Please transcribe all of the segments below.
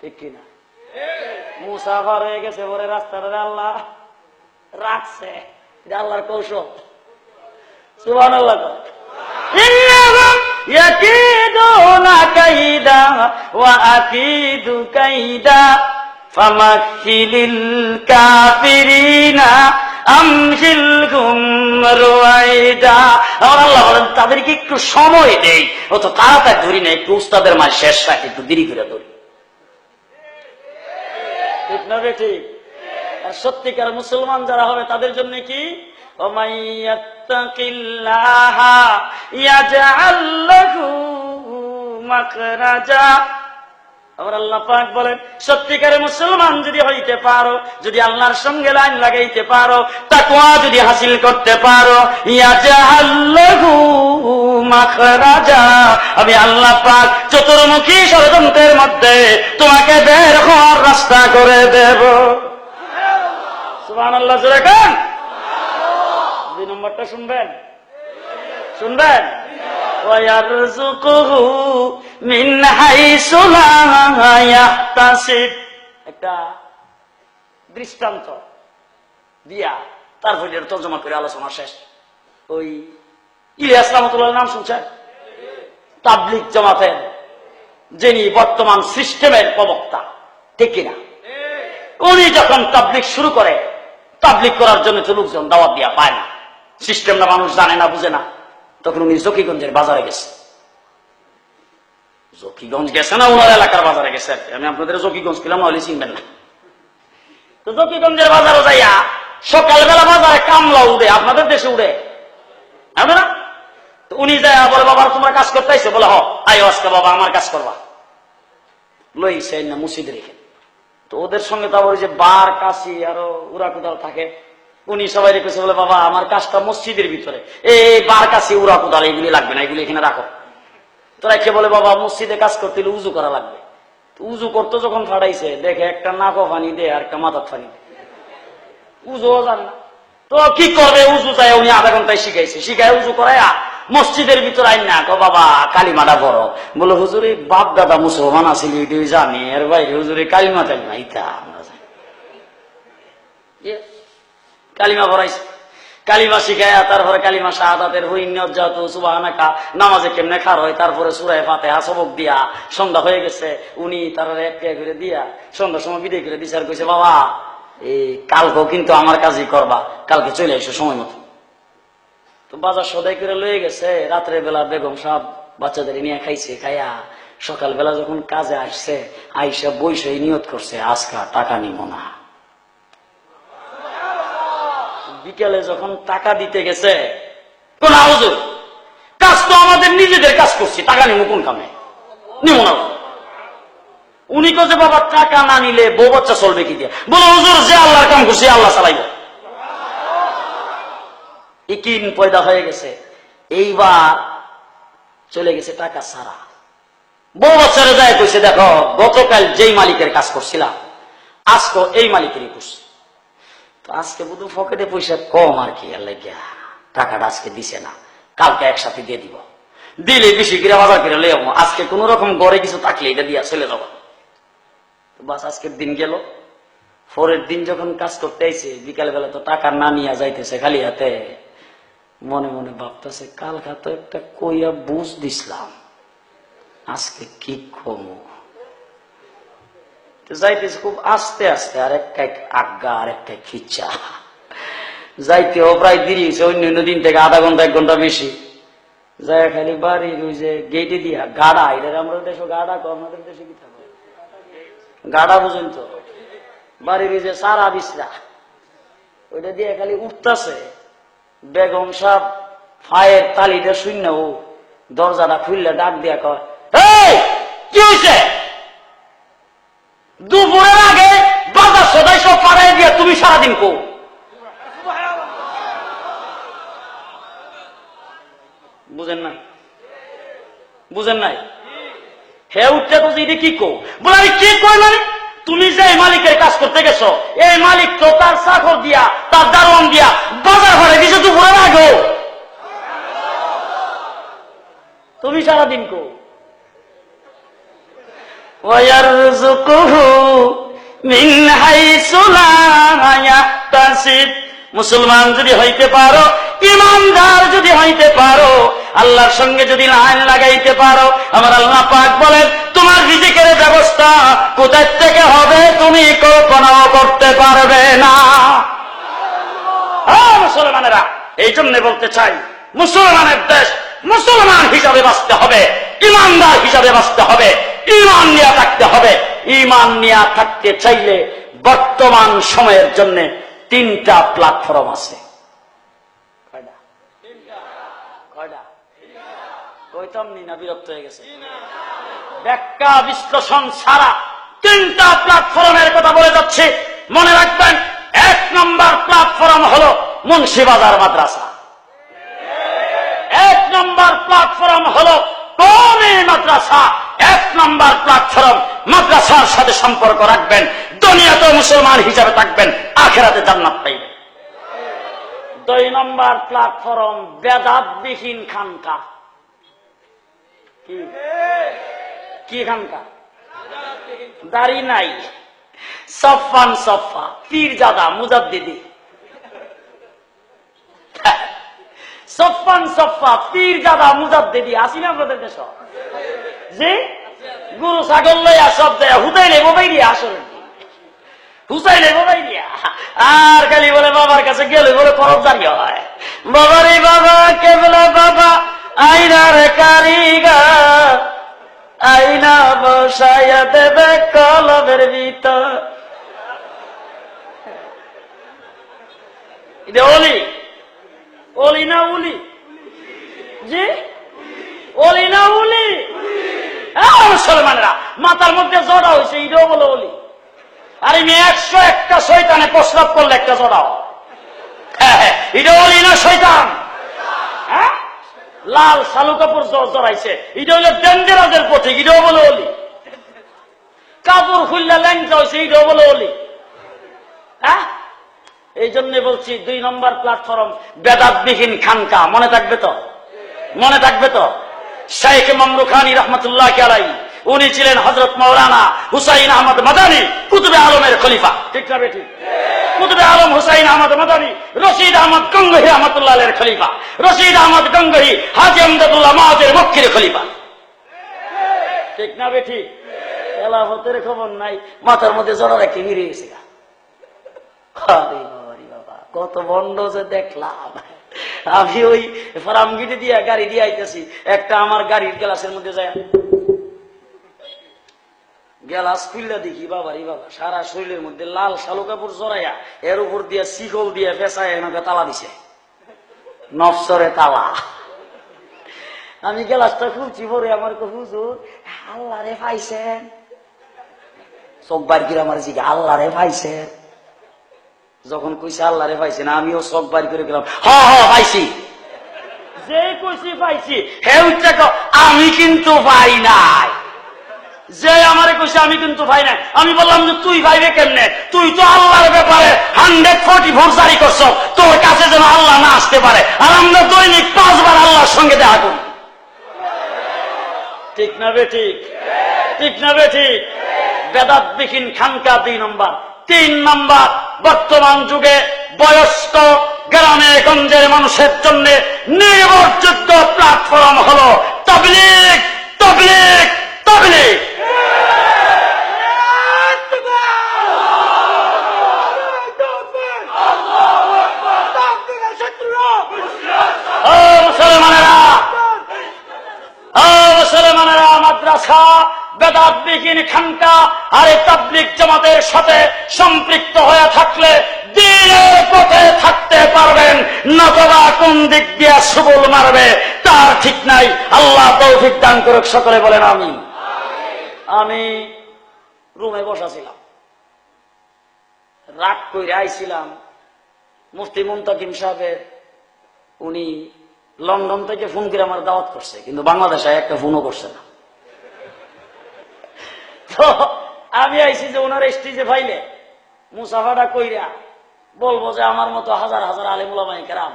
ঠিক কিনা? মুসাফার হয়ে গেছে পরে রাস্তাটা আল্লাহ রাখছে। আল্লাহর কৌশল। সুবান আল্লাহ তাদেরকে একটু সময় দেই। অত তাড়াতাড়ি ধরি না একটু উস্তাদের মাঝে শেষ রাখি একটু দেরি করে ধরি। না ঠিক আর সত্যিকার মুসলমান যারা হবে তাদের জন্য কি? ওমাইয়াত্তাকিল্লাহা ইয়াজআল লাহু মাখরাজা। আমার আল্লাহ পাক বলেন, সত্যিকারে মুসলমান যদি হইতে পারো, যদি আল্লাহর সঙ্গে লাইন লাগাইতে পারো, তাকওয়া যদি হাসিল করতে পারো আমি আল্লাহ পাক চতুর্মুখী ষড়যন্ত্রের মধ্যে তোমাকে বের হওয়ার রাস্তা করে দেব। জোরে কান। দুই নম্বরটা শুনবেন? শুনবেন? একটা দৃষ্টান্ত দিয়া তারপরে তর্জমা করে আলোচনা শেষ। ওই নাম শুনছেন? তাবলিক জমাতেন যিনি বর্তমান সিস্টেমের প্রবক্তা, ঠিক কিনা? উনি যখন তাবলিক শুরু করে তাবলিক করার জন্য তো লোকজন দাওয়াত দিয়া পায় না। সিস্টেমটা মানুষ জানে না, বুঝে না। তখন উনি জকিগঞ্জের বাজারে গেছে। জকিগঞ্জ গেছে না ওনার এলাকার বাজারে গেছে আমি আপনাদের জকিগঞ্জ কিলাম, নাহলে চিনবেন না। তো জকিগঞ্জের বাজারে যাইয়া সকালবেলা বাজারে কামলা উড়ে, আপনাদের দেশে উড়ে। হবে না? তো উনি যায় বলে, বাবা তোমার কাজ করতে আইসে? বলে, হ আয় আজকে, বাবা, আমার কাজ করবা। লইছে না মুসিদ রেখে। তো ওদের সঙ্গে তো আবার যে বার, কাশি, আরও উড়া কুদাল থাকে। উনি সবাই রেখেছে বলে, বাবা, আমার কাজটা মসজিদের ভিতরে। এই বার কাছে উড়া কুদাল, এগুলি লাগবে না, এগুলি এখানে রাখো। তোরা কে বলে, বাবা, মসজিদে কাজ করতে হলে উজু করা লাগবে। উজু করতো যখন ফাটাইছে, দেখে একটা নাকো ফানি দে, আর একটা মাথার ফানি দে। উজুও জান না। তো কি করবে উজু চাই উনি আধা ঘন্টায় শিখাইছে। শিখাই উজু করাই মসজিদের ভিতর আইন না কো বাবা, কালিমাটা বড় বলে, হুজুরে বাপ দাদা মুসলমান এটাই জানি। এর বাইরে হুজুরে কালিমা টালিমা ইতা আমরা জানি। Yes. কালিমা পড়াইছে। কালিমা শিখায় তারপরে কালিমা শাহাদাতের হইন্যত যাতু, সুবাহানাকা, নামাজে কেমনে খার হয়? তারপরে সুরায় ফাতে সবক দিয়া সন্ধ্যা হয়ে গেছে। উনি তার এক করে দিয়া সন্ধ্যার সময় বিদায় করে বিচার কইছে, বাবা, এই কালকেও কিন্তু আমার কাজই করবা। কালকে চলে এসো সময় মতো। তো বাজার সদাই করে লয়ে গেছে। রাত্রে বেলা বেগম সাহেব বাচ্চাদের নিয়ে খাইছে, খাইয়া সকালবেলা যখন কাজে আসছে, আইসা বইসে নিয়ত করছে, আজকা টাকা নিব না। বিকেলে যখন টাকা দিতে গেছে কোন হুজুর, কাজ তো আমাদের নিজেদের কাজ করছি, টাকা নিব কোন কামে? নিব না। উনি কাছে বাবা, টাকা না নিলে বউ বাচ্চা চলবে কি দিয়ে? বলো, হুজুর, যে আল্লাহর কাম করছি, আল্লাহ চালাইব। ইকিন পয়দা হয়ে গেছে, এইবার চলে গেছে টাকা সারা বউ বাচ্চারা যায়, কইছে, দেখো, গতকাল যেই মালিকের কাজ করছিলাম, আজকে এই মালিকেরই করছি। আজকে বুধু পকেটে পয়সা কম আর কি, আল্লাহ গিয়া টাকাটা আজকে দিছে না। কালকে একসাথে দিয়ে দিব। দিলে বেশি করে বাজার লই যাব। আজকে কোন রকম গড়ে কিছু থাকলে এটা দিয়া চলে যাব। বাস আজকের দিন গেল। পরের দিন যখন কাজ করতে আইছে বিকাল বেলা তো টাকা না নিয়ে যাইতেছে খালি হাতে। মনে মনে ভাবতেছে কাল তো একটা কইয়া বুঝ দিছিলাম। আজকে কি কমু? যাইতেছে খুব আস্তে আস্তে আর একটা আজ্ঞা আর একটা খিচা যাইতেও প্রায় দেরি হয়েছে অন্য অন্য দিন থেকে আধা ঘণ্টা, এক ঘণ্টা বেশি। যাই খালি বাড়ির ওই যে গেটে দিয়া, গাড়া এটা আমরা দেশে গাড়া কো আমাদের দেশে কি থাকে গাড়া বুঝেন তো বাড়ির ওই যে সারা বিছরা ওইটা দিয়ে খালি উঠতেছে। বেগম সাহ ফায়ের তালিটা শূন্য ও, দরজাটা খুললে ডাক দিয়া কয় কি হয়েছে দুপুরের আগে বাজার সদাই সব পাড়ায় দিয়ে তুমি সারাদিন কো বুঝেন না বুঝেন নাই? হে উঠতে তো এটা কি কো বলে আমি কি কই মানে তুমি যে মালিকের কাজ করতে গেছো, এই মালিক তো তার চাকর দিয়া, তার দারোয়ান দিয়া বাজার ঘরে দিছে দুপুরের আগেও। তুমি সারাদিন কো মুসলমান যদি হইতে পারো, ইমানদার যদি হইতে পারো, আল্লাহর সঙ্গে যদি লাইন লাগাইতে পারো, আমার আল্লাহ পাক বলেন, তোমার রিজিকের ব্যবস্থা কোথায় থেকে হবে, তুমি কল্পনাও করতে পারবে না। হ্যাঁ মুসলমানেরা এই জন্য বলতে চাই, মুসলমানের দেশ মুসলমান হিসাবে বাঁচতে হবে, ইমানদার হিসাবে বাঁচতে হবে। ইমান নিয়ে থাকতে হবে। ইমান নিয়ে থাকতে চাইলে বর্তমান সময়ের জন্য তিনটা প্ল্যাটফর্ম আছে। মনে রাখবেন, এক নম্বর হলো মাদ্রাসা। এক নম্বর হলো মাদ্রাসা? এক নম্বর প্ল্যাটফর্ম মাদ্রাসার সাথে সম্পর্ক রাখবেন দুনিয়াতে মুসলমান হিসাবে থাকবেন, আখেরাতে জান্নাত পাইবেন। দুই নম্বর প্ল্যাটফর্ম বেদাতবিহীন খানকা। কি? খানকা? দাড়ি নাই। সফান সফা, পীর জাদা, মুজাদ্দিদি। সফান সফা, পীর জাদা, মুজাদ্দিদি। আসি না আপনাদের দেশ? জি গুরু ছাগল লইয়া সব দেয়, হুদাই নেব বাই দিয়া, আসলে। হুসাই নেব বাই দিয়া। আর খালি বলে, বাবার কাছে গেলে বলে করব দাঁড়িয়ে হয়। বাবারে বাবা, কেবলা বাবা, আইনার কারিগর, আইনা বসাইয়া দেবে কলমের ভিতর। এটা অলি না উলি? জি? অলি না উলি? মুসলমানেরা, মাথার মধ্যে জড়া হয়েছে এটাও বলে অলি আর আমি একশো একটা শৈতানে প্রস্রাব করলে একটা জড়াও হ্যাঁ। হ্যাঁ এটা অলি না শৈতান হ্যাঁ? লাল শালু কাপড় জড়াইছে, এটা হলো ডেঞ্জারাজের প্রতীক, এটাও বলে অলি কাপড় খুললে ল্যাংটা হয়েছে এটাও বলে অলি হ্যাঁ? এই জন্য বলছি, দুই নম্বর প্ল্যাটফর্ম বেদাতবিহীন খানকা, মনে থাকবে তো? মনে থাকবে তো? শেখ মামরু খানি রহমতুল্লাহ আলাই উনি ছিলেন হজরত মৌলানা হুসাইন আহমদ মাদানী, কুতুবে আলমের খলিফা। ঠিক না বেঠিক কুতুবে আলম হুসাইন আহমদ মাদানী, রশিদ আহমদ গঙ্গহি রহমতুল্লাহ আলের খলিফা। রশিদ আহমদ গঙ্গহি হাজি আমদাদুল্লাহ মাহাজের মক্কির খলিফা। ঠিক না বেঠিক এলাফতের খবর নাই, মাথার মধ্যে জড়া রেখে বেরিয়ে গেছে কত বন্ড যে দেখলাম। আমি ওই ফারামগিটি দিয়ে গাড়ি দিয়ে আইতেছি। একটা আমার গাড়ির গ্লাসের মধ্যে যায়। গ্লাস খুললে দেখি বাবারি বাবা, সারা শরীরের মধ্যে লাল শালু কাপড় জড়াইয়া এর উপর দিয়ে শিকল দিয়ে পেঁচায় এনাকে তালা দিছে। নফসরে তালা। আমি গ্লাসটা খুলছি পরে আমার হুজুর আল্লাহ রে পাইছেন বার করে আমার জিজ্ঞা আল্লাহ রে পাইছেন? যখন কইছে আল্লাহ রে পাইছি না আমিও চোখ বার করে গেলাম। হ হ পাইছি। যে কইছি পাইছি। হে আমি কিন্তু পাই নাই। যে আমারে কইছে আমি কিন্তু পাই নাই। আমি বললাম যে তুই পাইবে কেমনে? তুই তো আল্লাহর ব্যাপারে হান্ড্রেড ফোর্টি ফোর জারি করছ। তোর কাছে যেন আল্লাহ না আসতে পারে। আর আমরা দৈনিক পাঁচবার আল্লাহর সঙ্গে দেখা করি ঠিক না বে ঠিক? ঠিক না বে ঠিক? বেদাত বিহীন খানকা দুই নম্বর। তিন নম্বর বর্তমান যুগে বয়স্ক গ্রামে গঞ্জের মানুষের জন্য নির্ভরযোগ্য প্ল্যাটফর্ম হলো তবলিক তবলিক তবলিক মুসলমানেরা মাদ্রাসা বেদাত বিহীন খানকা আর তাবলিক জামাতের সাথে সম্পৃক্ত হয়ে থাকলে দিনের পথে থাকতে পারবেন। নতবা কোন দিক দিয়ে সুবল মারবে, তার ঠিক নাই। আল্লাহ তৌফিক দান করুক, সকলে বলেন আমি আমি রুমে বসাছিলাম। রাগ করে আইছিলাম, মুফতি মুমতাকিম সাহেবের, উনি লন্ডন থেকে ফোন করে আমার দাওয়াত করছে, কিন্তু বাংলাদেশে একটা ফোনও করছে না। আমি আইছি যে ওনার স্টেজে ফাইলে মুসাফাটা কইরা বলব যে আমার মতো হাজার হাজার আলিমুলামাই কেরাম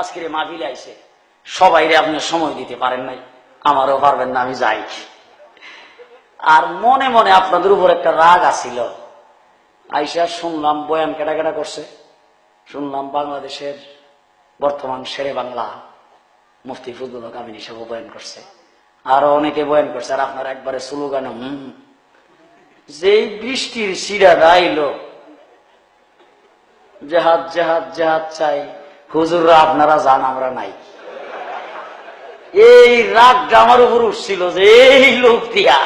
আজকের আইছে। সবাই রে আপনি সময় দিতে পারেন নাই, আমারও পারবেন না, আমি যাই। আর মনে মনে আপনাদের উপর একটা রাগ আসিল আইসা শুনলাম বয়ান কেটা কেটা করছে। শুনলাম বাংলাদেশের বর্তমান শেরে বাংলা মুফতি ফজলুল কামিনী সাহেব বয়ান করছে। আরও অনেকে বয়ান করছে, আর আপনার একবারে স্লোগান, হুম যেই বৃষ্টির শিরাটা আইলো জেহাদ জেহাদ জেহাদ চাই, হুজুররা আপনারা যান আমরা নাই। এই রাগটা আমার উপর উঠছিল যে এই লোক দিয়া,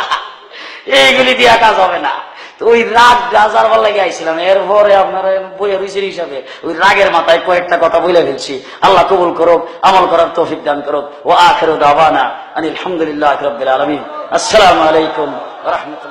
এইগুলি দিয়া কাজ হবে না। তো ওই রাগ গাজার বল লাগে আইছিলাম, এরপরে আপনারা বইয়ে রয়েছেন হিসাবে, ওই রাগের মাথায় কয়েকটা কথা বলে ফেলছি। আল্লাহ কবুল করুক, আমল করার তৌফিক দান করুক। ও আখের দাবানা আলহামদুলিল্লাহ আলমিন। আসসালামু আলাইকুম রহমতুল্লাহ।